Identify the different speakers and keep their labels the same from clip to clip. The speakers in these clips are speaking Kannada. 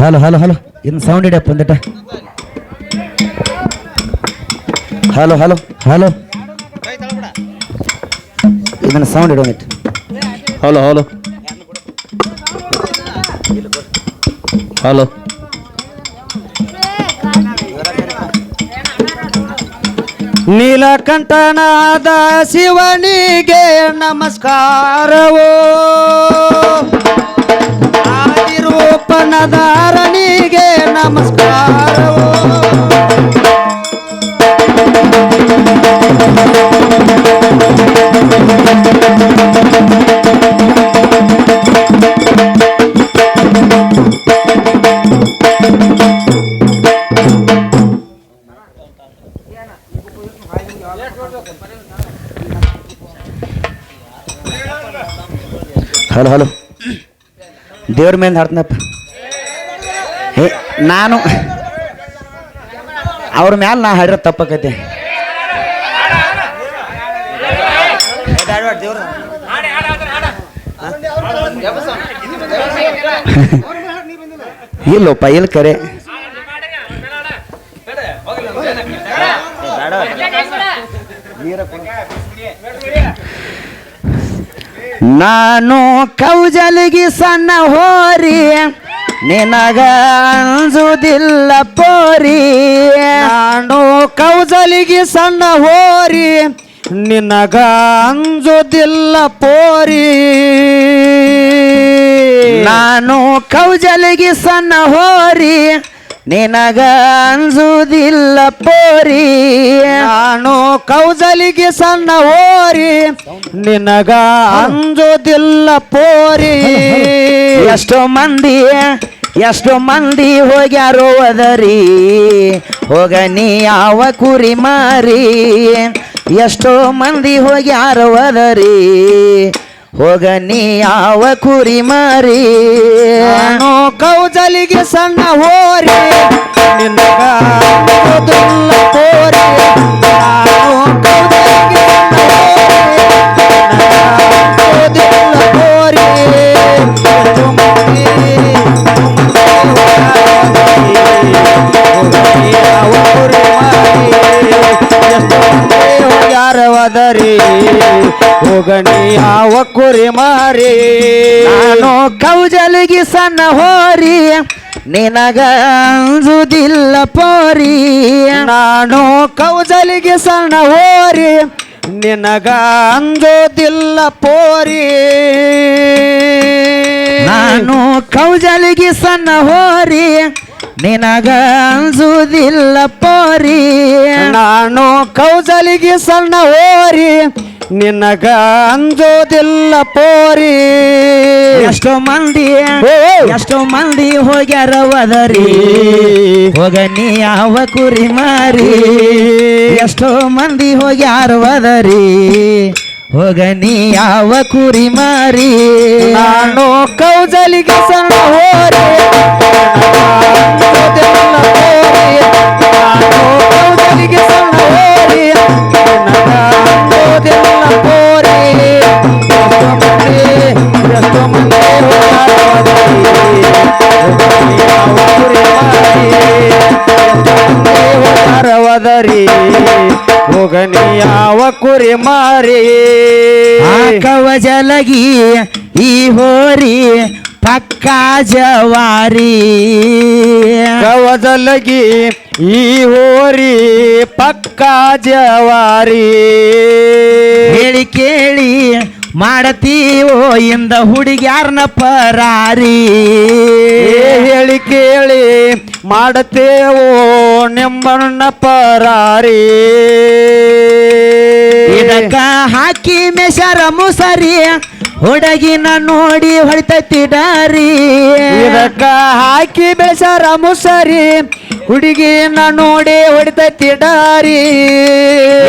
Speaker 1: Hello hello hello. ಇನ್ನು ಸೌಂಡ್ ಇಡಪ್ಪ ಒಂದಿಟ. Hello hello hello. ಇದನ್ನು ಸೌಂಡ್ ಇಡೋನಿಟ್ಟು ಹಲೋ ಹಲೋ. ಹಲೋ. ನೀಲಕಂಠನಾದ ಶಿವನಿಗೆ ನಮಸ್ಕಾರವೋ. ಆದಿರೂಪನದಾರನಿಗೆ ನಮಸ್ಕಾರವೋ. Hello hello. ದೇವ್ರ ಮೇಲೆ ಹಾಡ್ತನಪ್ಪ. ಏ ನಾನು ಅವ್ರ ಮ್ಯಾಲೆ ನಾ ಹಾಡಿರೋ ತಪ್ಪಕೈತಿ. ಇಲ್ಲೊಪ್ಪ ಇಲ್ಲಿ ಕರೆ. ನಾನು ಕೌಜಲಿಗೆ ಸಣ್ಣ ಹೋರಿ, ನಿನಗ ಅಂಜುದಿಲ್ಲ ಪೋರಿ. ನಾನು ಕೌಜಲಿಗೆ ಸಣ್ಣ ಹೋರಿ, ನಿನಗ ಅಂಜುದಿಲ್ಲ ಪೋರಿ. ನಾನು ಕೌಜಲಿಗೆ ಸಣ್ಣ ಹೋರಿ ನಿನಗ ಅಂಜುದಿಲ್ಲ ಪೋರಿ ನಾನು ಕೌಜಲಿಗೆ ಸಣ್ಣ ಓರಿ. ನಿನಗ ಅಂಜುದಿಲ್ಲ ಪೋರಿ ಎಷ್ಟೋ ಮಂದಿ ಎಷ್ಟೋ ಮಂದಿ ಹೋಗ್ಯಾರೋ ಅದರಿ. ಹೋಗ ನೀ ಯಾವ ಕುರಿ ಮಾರಿ. ಎಷ್ಟೋ ಮಂದಿ ಹೋಗ್ಯಾರೋ ಅದರಿ. ಹೋಗ ನೀ ಯಾವ ಕುರಿ ಮಾರಿ. ನಾನು ಕೌಜಲಿಗೆ ಸಣ್ಣ ಹೋರಿ ನಿನಗ ಅಂಜೋದಿಲ್ಲ ಪೋರಿ ನಾನು ಕೌಜಲಿಗೆ ಸಣ್ಣ ಹೋರಿ ನಿನಗ ಅಂಜೋದಿಲ್ಲ ಪೋರಿ ಹೋಗಣಿ ಯಾವ ಕುರಿ ಮಾರಿ. ನಾನು ಕೌಜಲಿಗೆ ಸಣ್ಣ ಹೋರಿ ನಿನಗ ಅಂಜುದಿಲ್ಲ ಪೋರಿ. ನಾನು ಕೌಜಲಿಗೆ ಸಣ್ಣ ಹೋರಿ ನಿನಗ ಅಂಜೋದಿಲ್ಲ ಪೋರಿ. ನಾನು ಕೌಜಲಿಗೆ ಸಣ್ಣ ಹೋರಿ ನಿನಗ ಅಂಜುದಿಲ್ಲ ಪೋರಿ. ನಾನು ಕೌಜಲಿಗೆ ಸಣ್ಣ ಹೋರಿ. ನಿನಗ ಅಂಜೋದಿಲ್ಲ ಪೋರಿ. ಎಷ್ಟೋ ಮಂದಿ ಎಷ್ಟೋ ಮಂದಿ ಹೋಗ್ಯಾರ ಅದರಿ ಹೋಗ ನೀ ಯಾವ ಕುರಿ ಮಾರಿ. ಎಷ್ಟೋ ಮಂದಿ ಹೋಗ್ಯಾರ ಅದರಿ ಹೋಗ ನೀ ಯಾವ ಕುರಿ ಮಾರಿ. ನಾನು ಕೌಜಲಿಗೆ ಸಣ್ಣ ಹೋರಿ. ನಾನು ಕೌಜಲಿಗೆ ಸಣ್ಣ ಹೋರಿ. ಯಾವ ಕುರಿ ಮಾರಿ ಹೋಗಾರವದರಿ ಹೋಗನಿ ಯಾವ ಕುರಿ ಮಾರಿ ಕವಜಲಗಿ ಈ ಹೋರಿ ಪಕ್ಕ ಜವಾರಿ ಕವಜಲಗಿ ಈ ಹೋರಿ ಪಕ್ಕ ಜವಾರಿ. ಹೇಳಿ ಕೇಳಿ ಮಾಡತೀವೋ ಇಂದ ಹುಡುಗ್ಯಾರನ ಪರಾರಿ. ಹೇಳಿ ಕೇಳಿ ಮಾಡತೇವೋ ನಿಮ್ಮಣ್ಣ ಪರಾರಿ. ಇದಕ್ಕ ಹಾಕಿ ಮೆಸರ ಮುಸರಿ ಹುಡುಗಿನ ನೋಡಿ ಹೊಳಿತೈತಿ ಡಾರಿ. ಇದಕ್ಕ ಹಾಕಿ ಬೆಸರ ಮುಸರಿ ಹುಡುಗಿನ ನೋಡಿ ಹೊಡಿತೈತಿ ಡಾರಿ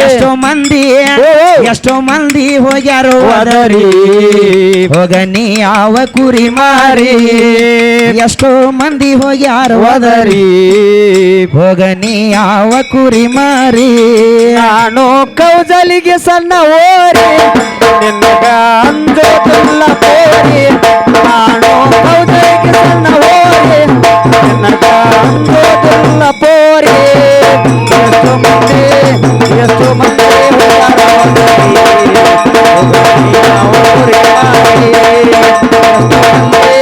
Speaker 1: ಎಷ್ಟೋ ಮಂದಿ ಎಷ್ಟೋ ಮಂದಿ ಹೋಗ್ಯಾರೋ ಅದರಿ ಹೋಗ ನೀ ಯಾವ ಕುರಿ ಮಾರಿ. ಎಷ್ಟೋ ಮಂದಿ ಹೋಗ್ಯಾರೋ ಅದರಿ ಹೋಗ ನೀ ಯಾವ ಕುರಿ ಮಾರಿ. ನಾನು ಕೌಜಲಿಗೆ ಸಣ್ಣ ಓರಿ. ಅಂದ್ರೆ ನಾನು ಕೌಜಲಿಗೆ ಸಣ್ಣ ಓರಿ. ನಿನಗ ಅಂಬೋದಿಲ್ಲ ಪೋರಿ ಎಷ್ಟು ಮಂದಿ ಎಷ್ಟು ಮಂದಿ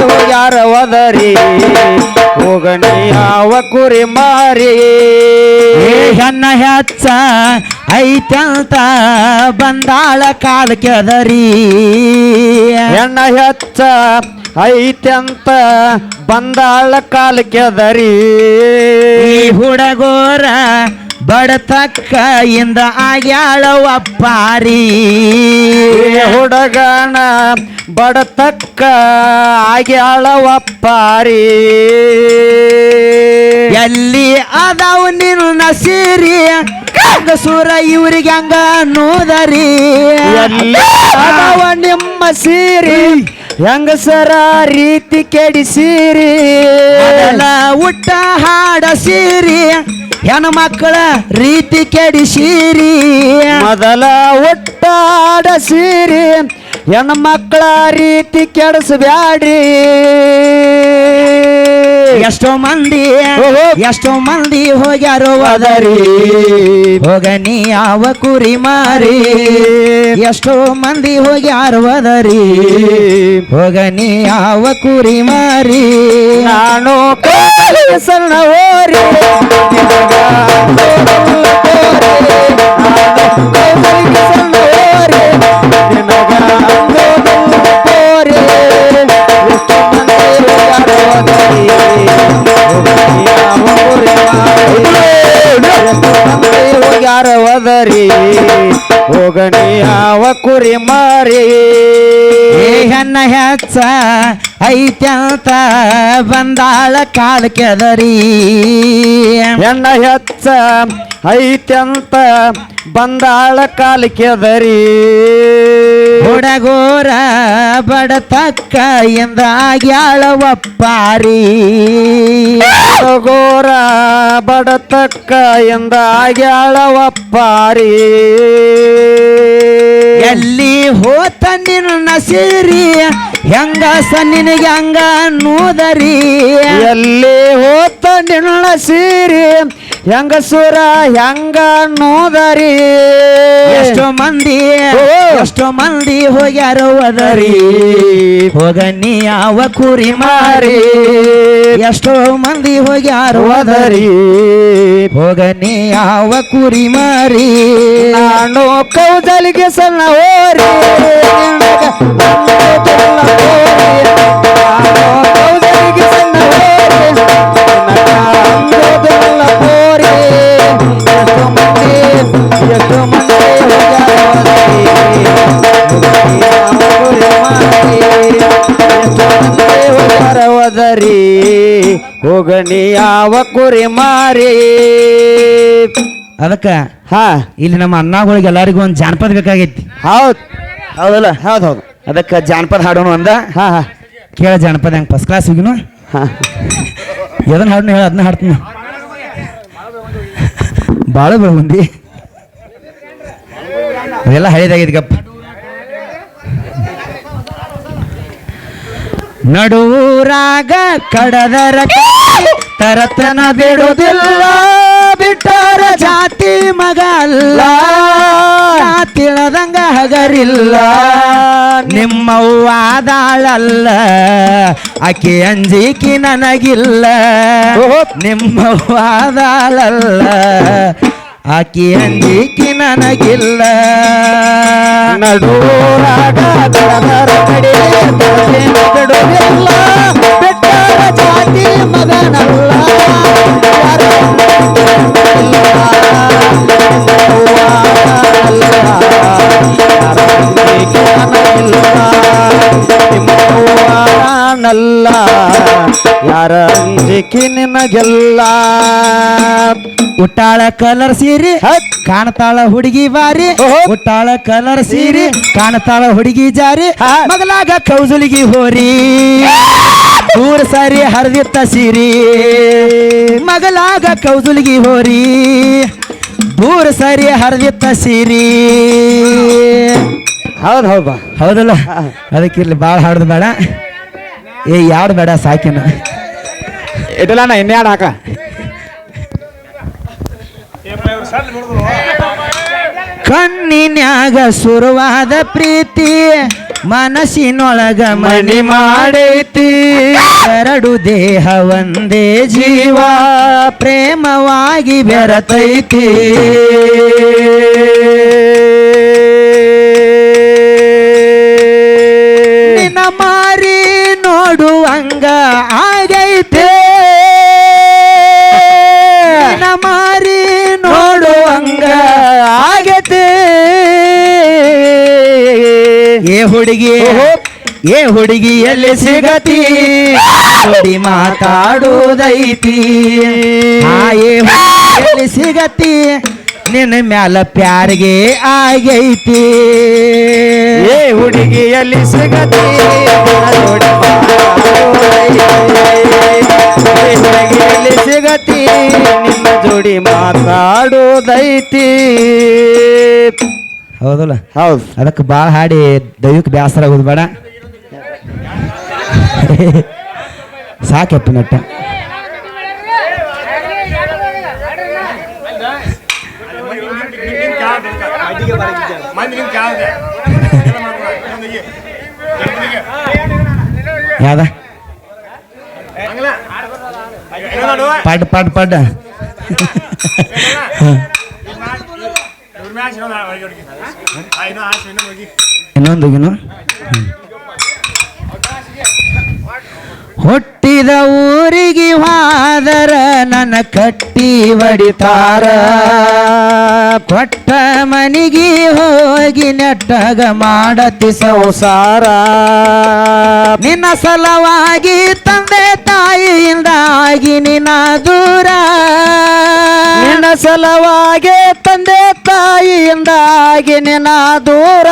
Speaker 1: ಹೋಗ್ಯಾರ ಒದರಿ ಹೋಗಣಿ ಯಾವ ಕುರಿ ಮಾರಿ?
Speaker 2: ಹೆಣ್ಣ ಹೆಚ್ಚ ಐತಂತ ಬಂದಾಳ ಕಾಲ ಕೆದರಿ
Speaker 1: ಹೆಣ್ಣ ಹೆಚ್ಚ ಐತ್ಯಂತ ಬಂದಾಳ ಕಾಲ ಕೆದರಿ
Speaker 2: ಈ ಹುಡಗೋರ ಬಡತಕ್ಕ ಇಂದ ಆಗ್ಯಾಳ ಒಪ್ಪಾರಿ
Speaker 1: ಹುಡಗಣ ಬಡತಕ್ಕ ಆಗ್ಯಾಳ ಒಪ್ಪಾರಿ
Speaker 2: ಎಲ್ಲಿ ಅದಾವ ನಿನ್ನ ಸೀರಿ ಸೂರ ಇವ್ರಿಗೆ ಹಂಗ ನೋದರಿ
Speaker 1: ಎಲ್ಲಿ ಅದಾವ ನಿಮ್ಮ ಸೀರಿ? ಹೆಂಗಸರ ರೀತಿ ಕೆಡಿಸಿರಿ?
Speaker 2: ಊಟ ಹಾಡಸಿರಿ ಹೆಣ್ಣು ಮಕ್ಕಳ ರೀತಿ ಕೆಡಿಸಿರಿ.
Speaker 1: ಮೊದಲ ಒಟ್ಟ ಆಡಸಿರಿ ಹೆಣ್ಣು ಮಕ್ಕಳ ರೀತಿ ಕೆಡಿಸಬ್ಯಾಡ್ರಿ.
Speaker 2: ಎಷ್ಟೋ ಮಂದಿ
Speaker 1: ಓಹೋ.
Speaker 2: ಎಷ್ಟೋ ಮಂದಿ ಹೋಗ್ಯಾರೋ ಅದರಿ. ಹೋಗ ನೀ ಯಾವ ಕುರಿ ಮಾರಿ. ಎಷ್ಟೋ ಮಂದಿ ಹೋಗ್ಯಾರೋ ಅದರಿ. ಹೋಗ ನೀ ಯಾವ ಕುರಿ ಮಾರಿ.
Speaker 1: ನಾನು ಕಾಲಿ ಸಣ್ಣ ಓರಿ ಹೋಗ್ಯಾರೋ ಅದರಿ ಹೋಗಣಿ ಯಾವ ಕುರಿ ಮಾರಿ.
Speaker 2: ಹೆಣ್ಣ ಹೆಚ್ಚ ಐತ್ಯಂತ ಬಂದಾಳ ಕಾಲ ಕೆದರಿ
Speaker 1: ಎಣ್ಣ ಹೆಚ್ಚ ಐತ್ಯಂತ ಬಂದಾಳ ಕಾಲಿಕೆದರಿ
Speaker 2: ಹುಡಗೋರ ಬಡತಕ್ಕ ಎಂದ ಆಗ್ಯಾಳ ಒಪ್ಪಾರಿ.
Speaker 1: ಹುಡಗೋರ ಬಡತಕ್ಕ ಎಂದ ಆಗ್ಯಾಳ ಒಪ್ಪಾರಿ.
Speaker 2: ಎಲ್ಲಿ ಹೋತ ನಿನ್ನ ಸೀರಿ ಹೆಂಗ ನಿನಗೆ ಹೆಂಗ ಅನ್ನೋದರಿ?
Speaker 1: ಎಲ್ಲಿ ನಿನ್ನ ಸೀರಿ ಹೆಂಗಸುರ ಹೆಂಗ ನೋದರಿ
Speaker 2: ಎಷ್ಟೋ ಮಂದಿ ಎಷ್ಟು ಮಂದಿ ಹೋಗ್ಯಾರ ಅದರಿ. ಹೋಗ ನೀ ಯಾವ ಕುರಿ ಮಾರಿ. ಎಷ್ಟೋ ಮಂದಿ ಹೋಗ್ಯಾರ
Speaker 1: ಹೋದರಿ
Speaker 2: ಹೋಗ ನೀ ಯಾವ ಕುರಿ ಮಾರಿ.
Speaker 1: ನಾನು ಕೌದಲಿಗೆ ಸಣ್ಣ ಓರಿ ಕೌದಲಿಗೆ ಸಣ್ಣ ಓರಿ ಹೋಗಣಿ ಯಾವ ಕುರಿ ಮಾರಿ.
Speaker 2: ಅದಕ್ಕ
Speaker 1: ಹಾ.
Speaker 2: ಇಲ್ಲಿ ನಮ್ಮ ಅಣ್ಣಗಳಿಗೆ ಎಲ್ಲರಿಗೂ ಒಂದು ಜಾನಪದ ಬೇಕಾಗೈತಿ.
Speaker 1: ಹೌದು.
Speaker 2: ಹೌದಲ್ಲ?
Speaker 1: ಹೌದು ಹೌದು.
Speaker 2: ಅದಕ್ಕೆ ಜಾನಪದ ಹಾಡೋಣ ಅಂದ
Speaker 1: ಹಾ ಹಾ.
Speaker 2: ಕೇಳ ಜಾನಪದ ಹೆಂಗೆ ಫಸ್ಟ್ ಕ್ಲಾಸ್ ಹೋಗಿನು
Speaker 1: ಹಾ.
Speaker 2: ಎದನ್ನ ಹಾಡ್ನು ಹೇಳ ಅದನ್ನ ಹಾಡ್ತೀನಿ ಭಾಳ ಮಂದಿ. ಅದೆಲ್ಲ ಹಳೇದಾಗಿದ್ಗಪ್ಪ ಗಪ್ಪ. ನಡುರಾಗ ಕಡದರ ತರತನ ಬಿಡುವುದಿಲ್ಲ ಬಿಟ್ಟರ ಜಾತಿ ಮಗ ಅಲ್ಲ ತಿಳದಂಗ ಹಗರಿಲ್ಲ ನಿಮ್ಮವ್ವಾದಾಳಲ್ಲ ಆಕೆ ಅಂಜಿಕಿ ನನಗಿಲ್ಲ.
Speaker 1: ನಿಮ್ಮವ್ವ
Speaker 2: ಆದಾಳಲ್ಲ ಆಕೆ ಅಂಜಿಕಿ ನನಗಿಲ್ಲ.
Speaker 1: ನಡೂರಾಗ ಬೆಟ್ಟರ ಜಾತಿ ಮಗನಲ್ಲ ನಾನಲ್ಲ, ಯಾರ ಅಂಜಿಕೆ ನಿನಗೆಲ್ಲ?
Speaker 2: ಉಟ್ಟಾಳ ಕಲರ್ ಸೀರಿ ಕಾಣತಾಳ ಹುಡುಗಿ ಬಾರಿ. ಉಟ್ಟಾಳ ಕಲರ್ ಸೀರಿ ಕಾಣ್ತಾಳ ಹುಡುಗಿ ಜಾರಿ. ಮಗಲಾಗ ಕೌಜುಲಿಗಿ ಹೋರಿ. ಊರ ಸಾರಿ ಹರಿದಿತ್ತ ಸೀರಿ. ಮಗಲಾಗ ಕೌಜುಲಿಗಿ ಹೋರಿ. ಊರ ಸಾರಿ ಹರಿದಿತ್ತ ಸೀರಿ.
Speaker 1: ಹೌದು ಹೌದು ಬಾ.
Speaker 2: ಹೌದಲ್ಲ?
Speaker 1: ಅದಕ್ಕೆ
Speaker 2: ಅದಕ್ಕಿರ್ಲಿ ಭಾಳ ಹಾಡ್ದು ಬೇಡ. ಏ ಯಾವ್ದು ಬೇಡ ಸಾಕಿನ. ನಾ ಇನ್ನೇ ಹಾಕ.
Speaker 1: ಕಣ್ಣಿನ್ಯಾಗ ಸುರುವಾದ ಪ್ರೀತಿ ಮನಸ್ಸಿನೊಳಗ ಮಣಿ ಮಾಡೈತಿ. ಎರಡು ದೇಹ ಒಂದೇ ಜೀವ ಪ್ರೇಮವಾಗಿ ಬೆರತೈತಿ. ಹುಡುಗಿ ಏ ಹುಡುಗಿ ಎಲ್ಲಿ ಸಿಗತಿ? ನೋಡಿ ಮಾತಾಡುವುದೈತಿ ಏ ಹುಡುಗಿ ಎಲ್ಲಿ ಸಿಗತಿ? ನಿನ್ನ ಮ್ಯಾಲ ಪ್ಯಾರಿಗೆ ಆಗೈತಿ
Speaker 2: ಏ ಹುಡುಗಿ ಎಲ್ಲಿ ಸಿಗತಿ? ನೋಡಿ
Speaker 1: ಎಲ್ಲಿ ಸಿಗತಿ? ನಿನ್ನ ಜೋಡಿ ಮಾತಾಡೋದೈತಿ. ಹೌದಲ್ಲ?
Speaker 2: ಹೌದು.
Speaker 1: ಅದಕ್ಕೆ ಭಾಳ ಹಾಡಿ ದೈವಕ್ಕೆ ಬೇಸರ ಆಗೋದು ಬೇಡ. ಸಾಕಪ್ಪ ನಟ್ಟ. ಯಾವ್ದ? ಪಡ್ ಪಡ್ ಪಡ್. ಇನ್ನೊಂದು ಏನು ಹುಟ್ಟಿದ ಊರಿಗೆ ಹಾದರ ನನ್ನ ಕಟ್ಟಿ ಬಡಿತಾರ ಕೊಟ್ಟ ಮನಿಗೆ ಹೋಗಿ ನೆಟ್ಟಗ ಮಾಡತಿ ಸಂಸಾರ. ನಿನ್ನ ಸಲವಾಗಿ ತಂದೆ ತಾಯಿಯಿಂದಾಗಿ ನಿನ್ನ ದೂರ. ನಿನ್ನ ಸಲವಾಗಿ ತಂದೆ ತಾಯಿಯಿಂದಾಗಿ ನಿನ್ನ ದೂರ.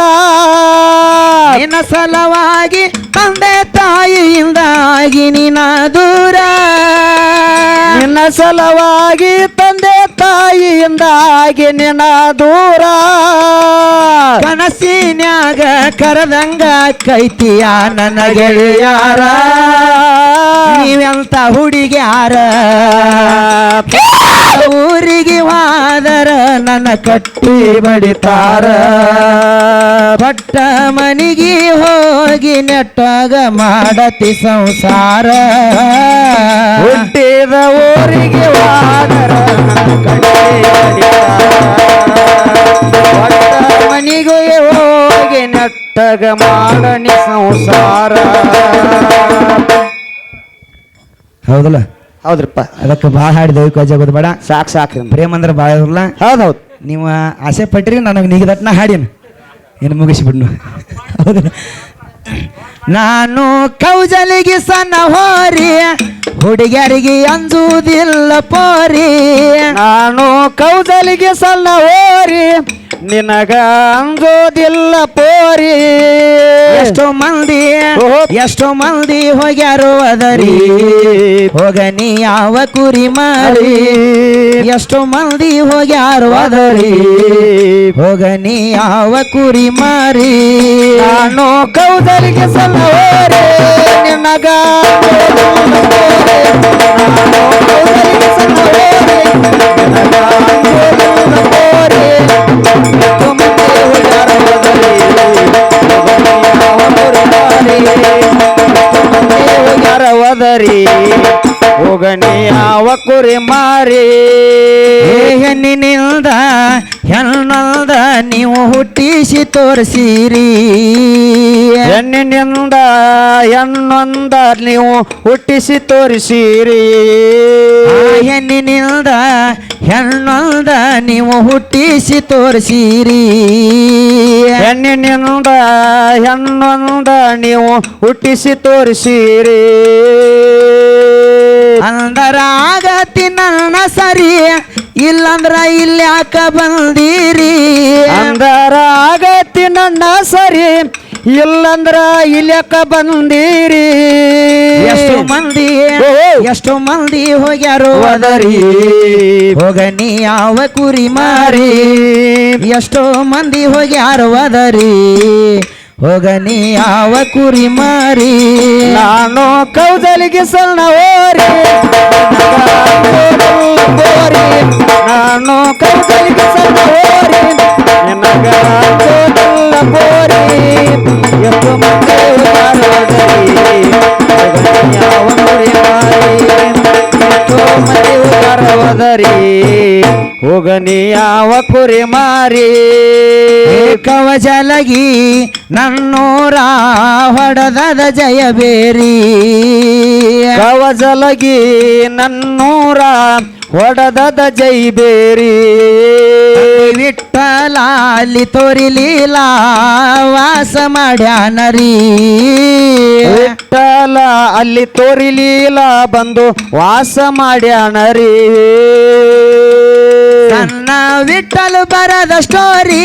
Speaker 1: ನಿನ್ನ ಸಲವಾಗಿ ತಂದೆ ತಾಯಿಯಿಂದಾಗಿ ನಿನ್ನ ದೂರ. ನಿನ್ನ ಸಲವಾಗಿ ತಂದೆ ತಾಯಿಯಿಂದಾಗಿ ನಿನ್ನ ದೂರ. ಕನಸಿನ್ಯಾಗ ಕರೆದಂಗ ಕೈತಿಯ ನನ್ನ ಗೆಳೆಯಾರ. ನೀವೆಂತ ಹುಡುಗ್ಯಾರ? ಊರಿಗೆ ವಾದರ ನನ್ನ ಕಟ್ಟಿ ಬಡಿತಾರ. ಪಟ್ಟ ಮನಿಗೆ ಹೋಗಿ ನೆಟ್ಟಾಗ ಮಾಡತಿ ಸಂಸಾರ. ಹುಟ್ಟಿದ ಊರಿಗೆ ವಾದರ ಮನಿಗೆ ಹೋಗಿ ನೆಟ್ಟಾಗ ಮಾಡನಿ ಸಂಸಾರ. ಹೌದಲ್ಲ?
Speaker 2: ಹೌದ್ರಪ್ಪ.
Speaker 1: ಅದಕ್ಕೆ ಭಾಳ ಹಾಡಿ ದೈವಿಕ ಆಗೋದು ಬೇಡ.
Speaker 2: ಸಾಕು ಸಾಕು
Speaker 1: ಪ್ರೇಮ್ ಅಂದ್ರೆ ಭಾಳ ಇರಲ್ಲ.
Speaker 2: ಹೌದು ಹೌದು.
Speaker 1: ನೀವು ಆಸೆ ಪಟ್ರಿ ನನಗೆ ನಿಗದಟ್ನ ಹಾಡಿನ. ಏನು ಮುಗಿಸ್ಬಿಡ್ನು. ಹೌದು. ನಾನು ಕೌಜಲಿಗೆ ಸಣ್ಣ ಹೋರಿ. ಹುಡುಗಿಯರಿಗೆ ಅಂಜುವುದಿಲ್ಲ ಪೋರಿ. ನಾನು ಕೌದಲಿಗೆ ಸಣ್ಣ ಓರಿ ನಿನಗ ಅಂಜೋದಿಲ್ಲ ಪೋರಿ. ಎಷ್ಟು ಮಂದಿ ಎಷ್ಟು ಮಂದಿ ಹೋಗ್ಯಾರೋ ಅದರಿ. ಹೋಗನಿ ಯಾವ ಕುರಿ ಮಾರಿ. ಎಷ್ಟು ಮಂದಿ ಹೋಗ್ಯಾರೋ ಅದರಿ. ಹೋಗನಿ ಯಾವ ಕುರಿ ಮಾರಿ. ನಾನು ಕೌದಲಿಗೆ ಸಲ್ಲೋರೆ ನಿನಗ ಅಂಜೋದಿಲ್ಲ ಪೋರಿ. ಎಷ್ಟೋ ಮಂದಿ ಹೋಗ್ಯಾರೋ ಅದರಿ, ಹೋಗ ನೀ ಯಾವ ಕುರಿ ಮಾರಿ. ಹೋಗ್ಯಾರವದರಿ ಹೋಗನಿ ಯಾವ ಕುರಿ ಮಾರಿ ಹೆಣ್ಣಿನಿಂದ ಹೆಣ್ಣಲ್ದ ನೀವು ಹುಟ್ಟಿಸಿ ತೋರಿಸಿರಿ. ಹೆಣ್ಣಿನಿಂದ ಹೆಣ್ಣೊಂದ ನೀವು ಹುಟ್ಟಿಸಿ ತೋರಿಸಿರಿ. ಹೆಣ್ಣಿನಿಂದ ಹೆಣ್ಣೊಂದ ನೀವು ಹುಟ್ಟಿಸಿ ತೋರಿಸಿರಿ. ಹೆಣ್ಣಿನಿಂದ ಹೆಣ್ಣೊಂದ ನೀವು ಹುಟ್ಟಿಸಿ ತೋರಿಸಿರಿ. ಅಂದರಾಗತಿ ನನ್ನ ಸರಿ ಇಲ್ಲಂದ್ರ ಇಲ್ಲಿ ಯಾಕ ಬಂದಿರಿ? ಅಂದರ ಆಗತಿ ನನ್ನ ಸರಿ ಇಲ್ಲಂದ್ರ ಇಲ್ಯಾಕ ಬಂದಿರಿ? ಎಷ್ಟು ಮಂದಿ ಎಷ್ಟು ಮಂದಿ ಹೋಗ್ಯಾರು ಅದರಿ ಹೋಗ ನೀ ಯಾವ ಕುರಿ ಮಾರಿ? ಎಷ್ಟೋ ಮಂದಿ ಹೋಗ್ಯಾರೋ ಅದರಿ
Speaker 2: ಹೋಗ ನೀ ಯಾವ ಕುರಿ ಮಾರಿ?
Speaker 1: ನಾನು ಕೌದಲಿಗೆ ಸಣ್ಣ ಓರಿ ಬೋರಿ ನಾನು ಕೌದಲಿಗೆ ಸಣ್ಣ ಓರಿ ನಿನಗ ತೋದಲ್ಲ ಬೋರಿ ಎಷ್ಟು ಮಂದಿ ಉದಾರವದರಿ ಯಾವ ಮುರಿ ಮಾರಿ. ಎಷ್ಟೋ ಮಂದಿ ಉದಾರವದರಿ ಹೋಗನಿ ಯಾವ ಕುರಿ ಮಾರಿ?
Speaker 2: ಕವಚಲಗಿ ನನ್ನೂರ ಹೊಡೆದದ ಜಯ ಬೇರಿ.
Speaker 1: ಕವಜಲಗಿ ನನ್ನೂರ ಹೊಡೆದದ ಜೈ ಬೇರಿ.
Speaker 2: ವಿಠಲಾಲಿ ಅಲ್ಲಿ ತೋರಿಲಿಲ್ಲ ವಾಸ ಮಾಡ್ಯಾನರಿ
Speaker 1: ವಿಠಲ ಅಲ್ಲಿ ತೋರಿಲೀಲ ಬಂದು ವಾಸ ಮಾಡ್ಯಾಣರಿ
Speaker 2: ಸಣ್ಣ ವಿಠಲ್ ಬರದ ಸ್ಟೋರಿ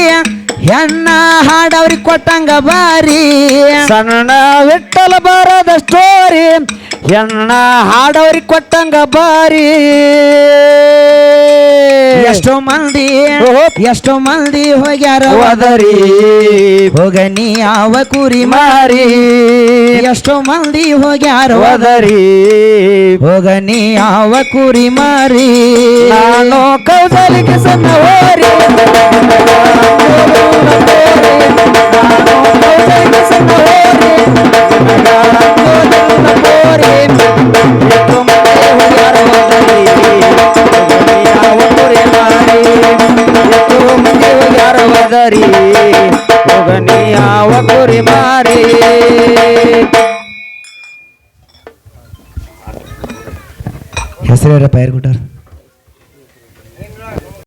Speaker 2: ಹೆಣ್ಣ ಹಾಡವ್ರಿಗೆ ಕೊಟ್ಟಂಗ ಬಾರಿ.
Speaker 1: ಸಣ್ಣ ವಿಠಲ ಬರದ ಸ್ಟೋರಿ ಹೆಣ್ಣ ಹಾಡವ್ರಿಗೆ ಕೊಟ್ಟಂಗ ಬಾರಿ.
Speaker 2: ಎಷ್ಟೋ ಮಂದಿ. ಎಷ್ಟೋ ಮಂದಿ ಹೋಗ್ಯಾರ
Speaker 1: ಹೋದರಿ.
Speaker 2: ಹೋಗನಿ ಯಾವ ಕುರಿ
Speaker 1: ಮಾರಿ.
Speaker 2: ಎಷ್ಟೋ ಮಂದಿ ಹೋಗ್ಯಾರ
Speaker 1: ಹೋದರಿ.
Speaker 2: ಹೋಗನಿ ಯಾವ ಕುರಿ ಮಾರಿ.
Speaker 1: ನಾನು ಕೌದಲಿಗೆ ಸಣ್ಣ ಓರಿ ಯಾವ ಕುರಿ ಮಾರಿ
Speaker 2: ಹೆಸರೇರಪ್ಪ ಯಾರು ಕೊಟ್ಟಾರ